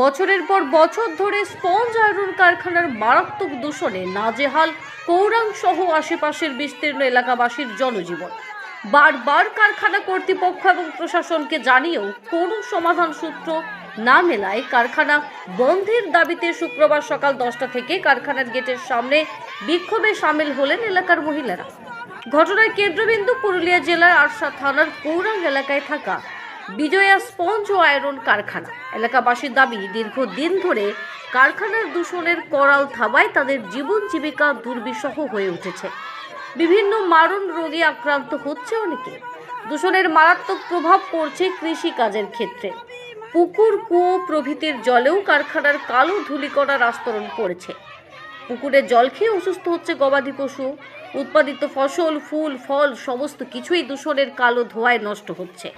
বছরের পর বছর ধরে স্পঞ্জ আয়রন কারখানার মারাত্মক দূষণে নাজেহাল কৌরাং সহ আশেপাশের বিস্তীর্ণ এলাকাবাসীর জনজীবন। বারবার কারখানা কর্তৃপক্ষ এবং প্রশাসনকে জানিয়েও কোনো সমাধান সূত্র না মেলায় কারখানা বন্ধের দাবিতে শুক্রবার সকাল দশটা থেকে কারখানার গেটের সামনে বিক্ষোভে সামিল হলেন এলাকার মহিলারা। ঘটনার কেন্দ্রবিন্দু পুরুলিয়া জেলার আরশা থানার কৌরাং এলাকায় থাকা বিজয়া স্পঞ্জ ও আয়রন কারখানা। এলাকাবাসীর দাবি, দীর্ঘদিন ধরে কারখানার দূষণের করাল থাবায় তাদের জীবন জীবিকা দুর্বিষহ হয়ে উঠেছে। বিভিন্ন মারণ রোগে আক্রান্ত হচ্ছে অনেকে। দূষণের মারাত্মক প্রভাব পড়ছে কৃষি কাজের ক্ষেত্রে। পুকুর, কুয়ো প্রভৃতির জলেও কারখানার কালো ধূলিকণার আস্তরণ পড়েছে। পুকুরে জল খেয়ে অসুস্থ হচ্ছে গবাদি পশু। উৎপাদিত ফসল ফুল ফল সমস্ত কিছুই দূষণের কালো ধোঁয়ায় নষ্ট হচ্ছে।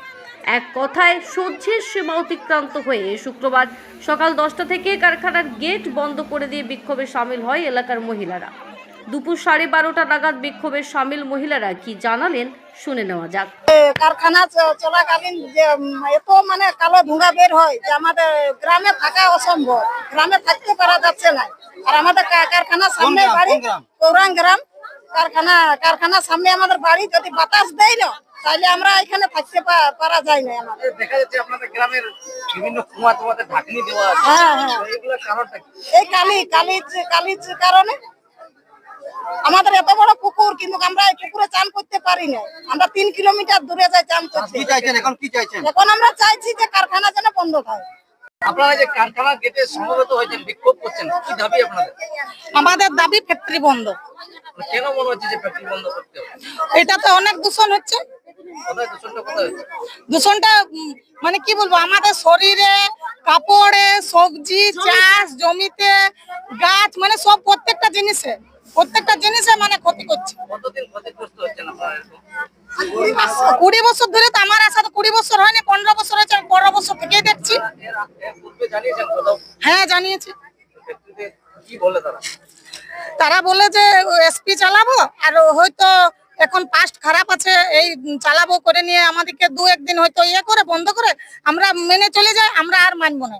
এক কথায় সহ্যের সীমা অতিক্রান্ত হয়ে শুক্রবার সকাল দশটা থেকে কারখানার গেট বন্ধ করে দিয়ে বিক্ষোভে সামিল হয় এলাকার মহিলারা। দুপুর সাড়ে বারোটা নাগাদ বিক্ষোভে সামিল মহিলারা কি জানালেন শুনে নেওয়া যাক। কারখানা চলাকালীন যে এত মানে কালো ধোঁয়া বের হয় যে আমাদের গ্রামে থাকা অসম্ভব। গ্রামে থাকতে পারা যাচ্ছে না। আর আমাদের কারখানা সামনে বাড়ি গ্রাম? কারখানা কারখানার সামনে আমাদের বাড়ি যদি বাতাস দেয় না তাহলে আমরা এখানে থাকতে পারা যায় না আমাদের। দেখা যাচ্ছে আপনাদের গ্রামের বিভিন্ন কুয়া তোমাদের ঢাকনি দেওয়া আছে। হ্যাঁ হ্যাঁ। কারণটা এই কালি কালির কালির কারণে আমাদের এত বড় পুকুর কিন্তু আমরা এই পুকুরে চান করতে পারি না। আমরা তিন কিলোমিটার দূরে যাই চান করতে। এখন এখন আমরা চাইছি যে কারখানা যেন বন্ধ থাকে। আপনারা যে কারখানা গেটে সমবেত হয়েছেন বিক্ষোভ করছেন কি দাবি আপনাদের? আমাদের দাবি ফ্যাক্টরি বন্ধ। মানে কেন মনে হচ্ছে যে ফ্যাক্টরি বন্ধ করতে হবে? এটাতে অনেক দূষণ হচ্ছে। দূষণটা মানে কি বলব আমাদের শরীরে কাপড়ে সবজি চাষ জমিতে গাছ মানে সব প্রত্যেকটা জিনিসে প্রত্যেকটা জিনিসে মানে ক্ষতি করছে। কতদিন ক্ষতিগ্রস্ত? কুড়ি বছর ধরে তো আমার আসা তো কুড়ি বছর হয়নি, পনেরো বছর হয়েছে, আমি পনেরো বছর থেকেই দেখছি। হ্যাঁ জানিয়েছি। তারা বলে যে এসপি চালাবো, আর হয়তো এখন পাস্ট খারাপ আছে, এই চালাবো করে নিয়ে আমাদেরকে দু একদিন হয়তো ইয়ে করে, বন্ধ করে, আমরা মেনে চলে যাই, আমরা আর মানবো না।